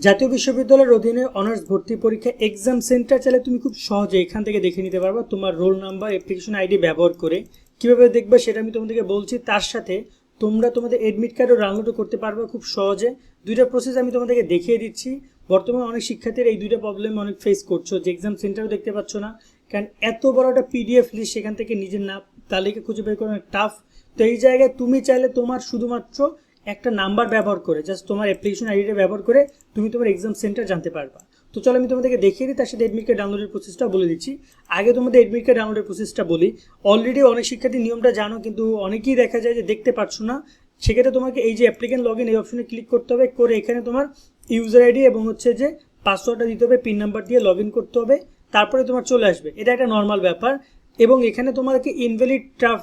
জাতীয় বিশ্ববিদ্যালয়ের অধীনে অনার্স ভর্তি পরীক্ষা এক্সাম সেন্টার চাইলে তুমি খুব সহজে এখান থেকে দেখে নিতে পারবা তোমার রোল নাম্বার অ্যাপ্লিকেশন আইডি ব্যবহার করে। কীভাবে দেখবে সেটা আমি তোমাদেরকে বলছি। তার সাথে তোমরা তোমাদের এডমিট কার্ডও ডাউনলোডও করতে পারবে খুব সহজে। দুইটা প্রসেস আমি তোমাদেরকে দেখিয়ে দিচ্ছি। বর্তমানে অনেক শিক্ষার্থীর এই দুইটা প্রবলেম অনেক ফেস করছ, যে এক্সাম সেন্টারও দেখতে পাচ্ছ না। কারণ এত বড় একটা পিডিএফ লিস্ট সেখান থেকে নিজের নাম তালিকা খুঁজে বের করা টাফ তো এই জায়গায় তুমি চাইলে তোমার শুধুমাত্র একটা নাম্বার ব্যবহার করে জাস্ট তোমার অ্যাপ্লিকেশন আইডিটা ব্যবহার করে তুমি তোমার এক্সাম সেন্টার জানতে পারবা। তো চলো আমি তোমাদেরকে দেখিয়ে দিই, তার সাথে এডমিট কার্ড ডাউনলোডের প্রসেসটা বলে দিচ্ছি। আগে তোমাদের এডমিট কার্ড ডাউনলোডের প্রসেসটা বলি। অলরেডি অনেক শিক্ষার্থী নিয়মটা জানো, কিন্তু অনেকেই দেখা যায় যে দেখতে পারছ না। সেক্ষেত্রে তোমাকে এই যে অ্যাপ্লিকেন্ট লগ ইন এই অপশনে ক্লিক করতে হবে, করে এখানে তোমার ইউজার আইডি এবং হচ্ছে যে পাসওয়ার্ডটা দিতে হবে পিন নাম্বার দিয়ে লগ করতে হবে। তারপরে তোমার চলে আসবে। এটা একটা নর্মাল ব্যাপার। এবং এখানে তোমাকে ইনভ্যালিড ট্রাফ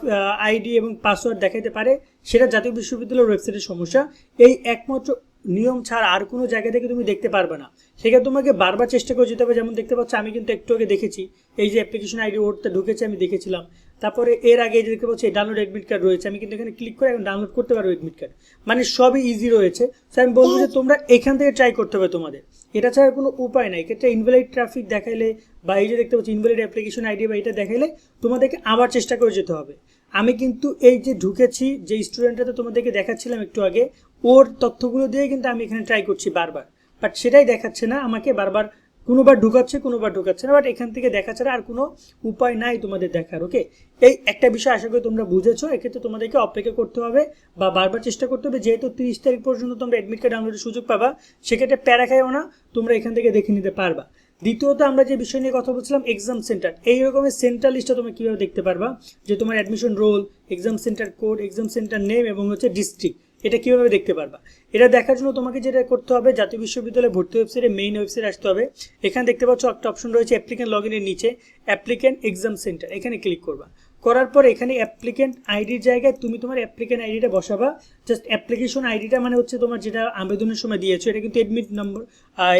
আইডি এবং পাসওয়ার্ড দেখাতে পারে সেটা জাতীয় বিশ্ববিদ্যালয়ের ওয়েবসাইটের সমস্যা। এই একমাত্র নিয়ম ছাড়া আর কোনো জায়গা থেকে তুমি দেখতে পারবে না। সেখানে তোমাকে বারবার চেষ্টা করে যেতে হবে যেমন দেখতে পাচ্ছ আমি কিন্তু একটু আগে দেখেছি এই যে অ্যাপ্লিকেশন আইডি ওরটা ঢুকেছে আমি দেখেছিলাম। তারপরে এর আগে যে দেখতে পাচ্ছি ডাউনলোড এডমিট কার্ড রয়েছে আমি কিন্তু এখানে ক্লিক করে এখন ডাউনলোড করতে পারব এডমিট কার্ড মানে সবই ইজি রয়েছে। তো আমি বলব যে তোমরা এখান থেকে ট্রাই করতে হবে তোমাদের। এটা ছাড়া কোনো উপায় নাই। এক্ষেত্রে ইনভ্যালিড ট্রাফিক দেখাইলে বা এই যে দেখতে পাচ্ছি ইনভ্যালিড অ্যাপ্লিকেশন আইডি বা এটা দেখাইলে তোমাদেরকে আবার চেষ্টা করে যেতে হবে। আমি কিন্তু এই যে ঢুকেছি, যে স্টুডেন্টটা তো তোমাদেরকে দেখাচ্ছিলাম একটু আগে, ওর তথ্যগুলো দিয়ে কিন্তু আমি এখানে ট্রাই করছি বারবার। বাট সেটাই দেখাচ্ছে না, আমাকে বারবার কোনোবার ঢুকাচ্ছে কোনোবার ঢুকাচ্ছে না বাট এখান থেকে দেখা ছাড়া আর কোনো উপায় নাই তোমাদের দেখার ওকে এই একটা বিষয় আশা করি তোমরা বুঝেছ, এক্ষেত্রে তোমাদেরকে অপেক্ষা করতে হবে বা বারবার চেষ্টা করতে হবে, যেহেতু তিরিশ তারিখ পর্যন্ত তোমরা অ্যাডমিট কার্ড ডাউনলোডের সুযোগ পাবা, সেক্ষেত্রে প্যারা খাইও না, তোমরা এখান থেকে দেখে নিতে পারবা। দ্বিতীয়ত আমরা যে বিষয় নিয়ে কথা বলছিলাম এক্সাম সেন্টার এই রকমের সেন্টার লিস্টটা তোমরা কীভাবে দেখতে পারবা? যে তোমার admission roll exam centre code exam centre name এবং হচ্ছে ডিস্ট্রিক্ট এটা কীভাবে দেখতে পারবা? এটা দেখার জন্য তোমাকে যেটা করতে হবে, জাতীয় বিশ্ববিদ্যালয়ে ভর্তি ওয়েবসাইটে মেইন ওয়েবসাইট আসতে হবে। এখানে দেখতে পাচ্ছ একটা অপশন রয়েছে অ্যাপ্লিকেন্ট লগ ইনের নিচে। অ্যাপ্লিকেন্ট এক্সাম সেন্টার এখানে ক্লিক করবা। করার পর এখানে অ্যাপ্লিকেন্ট আইডির জায়গায় তুমি তোমার অ্যাপ্লিকেন্ট আইডিটা বসাবা। জাস্ট অ্যাপ্লিকেশন আইডিটা মানে হচ্ছে তোমার যেটা আবেদনের সময় দিয়েছ, এটা কিন্তু এডমিট নম্বর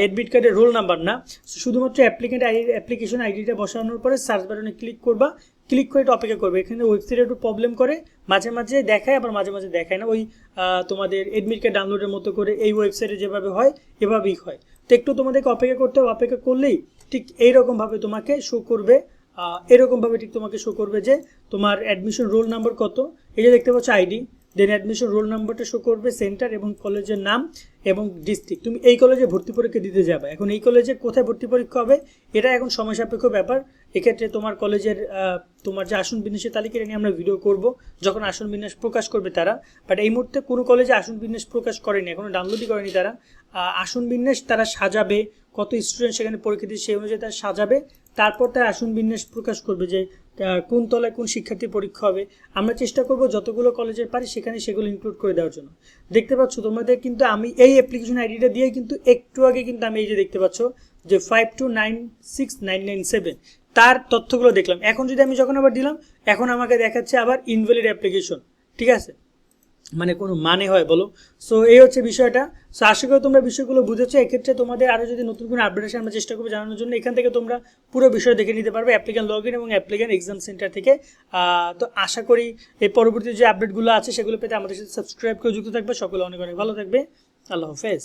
এডমিট কার্ডের রোল নাম্বার না। শুধুমাত্র অ্যাপ্লিকেন্ট আইডি অ্যাপ্লিকেশন আইডিটা বসানোর পরে সার্চ বাটনে ক্লিক করবা। ক্লিক করে এটা অপেক্ষা করবে। এখানে ওয়েবসাইটে একটু প্রবলেম করে, মাঝে মাঝে দেখায়, আবার মাঝে মাঝে দেখায় না। ওই তোমাদের এডমিট কার্ড ডাউনলোডের মতো করে এই ওয়েবসাইটে যেভাবে হয়, এভাবেই হয়। তো একটু তোমাদেরকে অপেক্ষা করতে হবে। অপেক্ষা করলেই ঠিক এইরকমভাবে তোমাকে শো করবে এরকমভাবে ঠিক তোমাকে শো করবে যে তোমার অ্যাডমিশন রোল নাম্বার কত। এই যে দেখতে পাচ্ছ আইডি দেন অ্যাডমিশন রোল নাম্বারটা শো করবে সেন্টার এবং কলেজের নাম এবং ডিস্ট্রিক্ট তুমি এই কলেজে ভর্তি পরীক্ষা দিতে যাবে। এখন এই কলেজে কোথায় ভর্তি পরীক্ষা হবে, এটা এখন সময় সাপেক্ষ ব্যাপার। এক্ষেত্রে তোমার কলেজের তোমার যে আসন বিন্যাসের তালিকা এটা নিয়ে আমরা ভিডিও করব, যখন আসন বিন্যাস প্রকাশ করবে তারা। বাট এই মুহূর্তে কোনো কলেজে আসন বিন্যাস প্রকাশ করেনি, এখনও ডাউনলোডই করেনি তারা। আসন বিন্যাস তারা সাজাবে, কত স্টুডেন্ট সেখানে পরীক্ষা দিচ্ছে সেই অনুযায়ী তারা সাজাবে। তারপর তার আসন বিন্যাস প্রকাশ করবে যে কোন তলায় কোন শিক্ষার্থী পরীক্ষা হবে। আমরা চেষ্টা করব যতগুলো কলেজের পারি সেখানে সেগুলো ইনক্লুড করে দেওয়ার জন্য। দেখতে পাচ্ছ তোমাদের কিন্তু আমি এই অ্যাপ্লিকেশন আইডিটা দিয়ে কিন্তু একটু আগে কিন্তু আমি এই যে দেখতে পাচ্ছ যে five two nine six nine nine seven তার তথ্যগুলো দেখলাম। এখন যদি আমি যখন আবার দিলাম, এখন আমাকে দেখাচ্ছে আবার ইনভ্যালিড অ্যাপ্লিকেশন ঠিক আছে? মানে কোনো মানে হয়, বলো? সো এই হচ্ছে বিষয়টা। সো আশা করি তোমরা বিষয়গুলো বুঝেছ। এক্ষেত্রে তোমাদের আরও যদি নতুন কোনো আপডেট আসে, আমরা চেষ্টা করব জানানোর জন্য। এখান থেকে তোমরা পুরো বিষয় দেখে নিতে পারবে অ্যাপ্লিকেন লগ ইন এবং অ্যাপ্লিকেন এক্সাম সেন্টার থেকে। তো আশা করি এই পরবর্তী যে আপডেটগুলো আছে, সেগুলো পেতে আমাদের সাথে সাবস্ক্রাইব করে যুক্ত থাকবে। সকলে অনেক অনেক ভালো থাকবে। আল্লাহ হাফেজ।